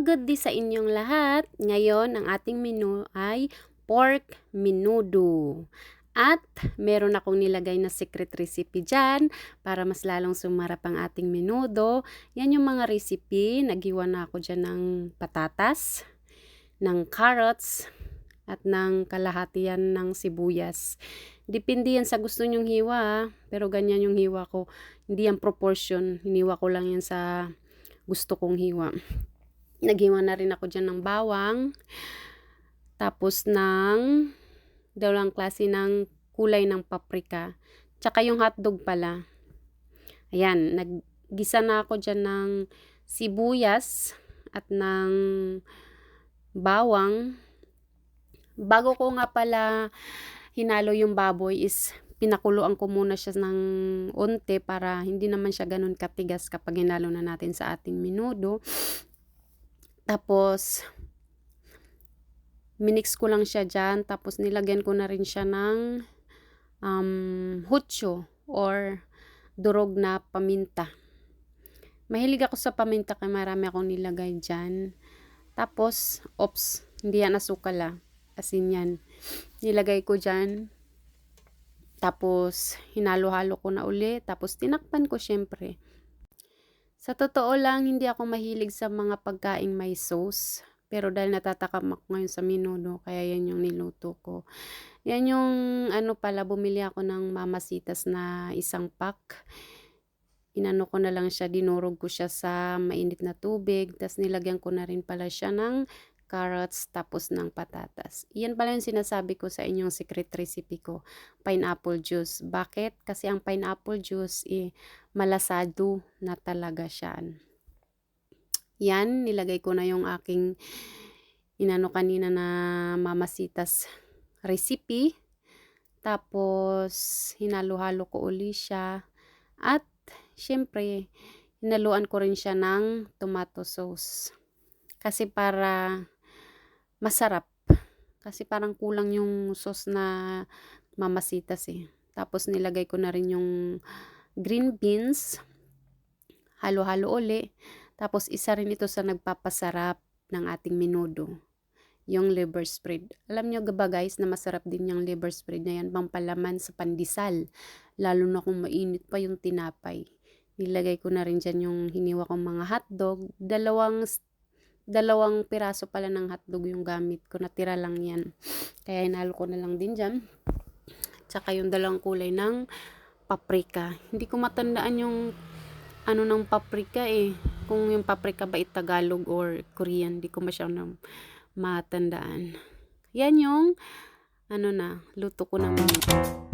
good day sa inyong lahat. Ngayon, ang ating menu ay pork menudo. At meron akong nilagay na secret recipe dyan para mas lalong sumarap ang ating menudo. Yan yung mga recipe. Nagiwan na ako dyan ng patatas, ng carrots, at ng kalahati yan ng sibuyas. Depende yan sa gusto nyong hiwa, ah. pero ganyan yung hiwa ko. Hindi yan proportion. Hiniwa ko lang yan sa gusto kong hiwa. Naghiwa na rin ako dyan ng bawang. Tapos ng dalawang klase ng kulay ng paprika. Tsaka yung hotdog pala. Ayan, naggisa na ako dyan ng sibuyas at ng bawang. Bago ko nga pala hinalo yung baboy is pinakuluan ko muna siya ng unti para hindi naman siya ganun katigas kapag hinalo na natin sa ating minudo. Tapos, minix ko lang siya dyan. Tapos, nilagyan ko na rin siya ng um, hutyo or durog na paminta. Mahilig ako sa paminta kaya marami akong nilagay dyan. Tapos, ops, hindi yan asukal ah. As in yan. Nilagay ko dyan. Tapos, hinalo-halo ko na uli. Tapos, tinakpan ko syempre. Sa totoo lang, hindi ako mahilig sa mga pagkaing may sauce. Pero dahil natatakam ako ngayon sa minudo, kaya yan yung niluto ko. Yan yung ano pala, bumili ako ng mamasitas na isang pack. Inano ko na lang siya, dinurog ko siya sa mainit na tubig. Tapos nilagyan ko na rin pala siya ng carrots tapos ng patatas. Yan pala yung sinasabi ko sa inyong secret recipe ko, pineapple juice. Bakit? Kasi ang pineapple juice, eh, malasado na talaga siya. Yan, nilagay ko na yung aking inano kanina na mamasitas recipe. Tapos, hinalo-halo ko uli siya. At, syempre, hinaluan ko rin siya ng tomato sauce. Kasi para masarap. Kasi parang kulang yung sauce na mamasitas eh. Tapos nilagay ko na rin yung green beans. Halo-halo uli. Tapos isa rin ito sa nagpapasarap ng ating menudo. Yung liver spread. Alam nyo ba guys na masarap din yung liver spread na yan. Pampalaman sa pandesal. Lalo na kung mainit pa yung tinapay. Nilagay ko na rin dyan yung hiniwa kong mga hotdog. Dalawang dalawang piraso pala ng hotdog yung gamit ko. Natira lang yan. Kaya inalo ko na lang din dyan. Tsaka yung dalawang kulay ng paprika. Hindi ko matandaan yung ano ng paprika eh. Kung yung paprika ba Tagalog or Korean. Hindi ko masyadong matandaan. Yan yung ano na, luto ko na minuto.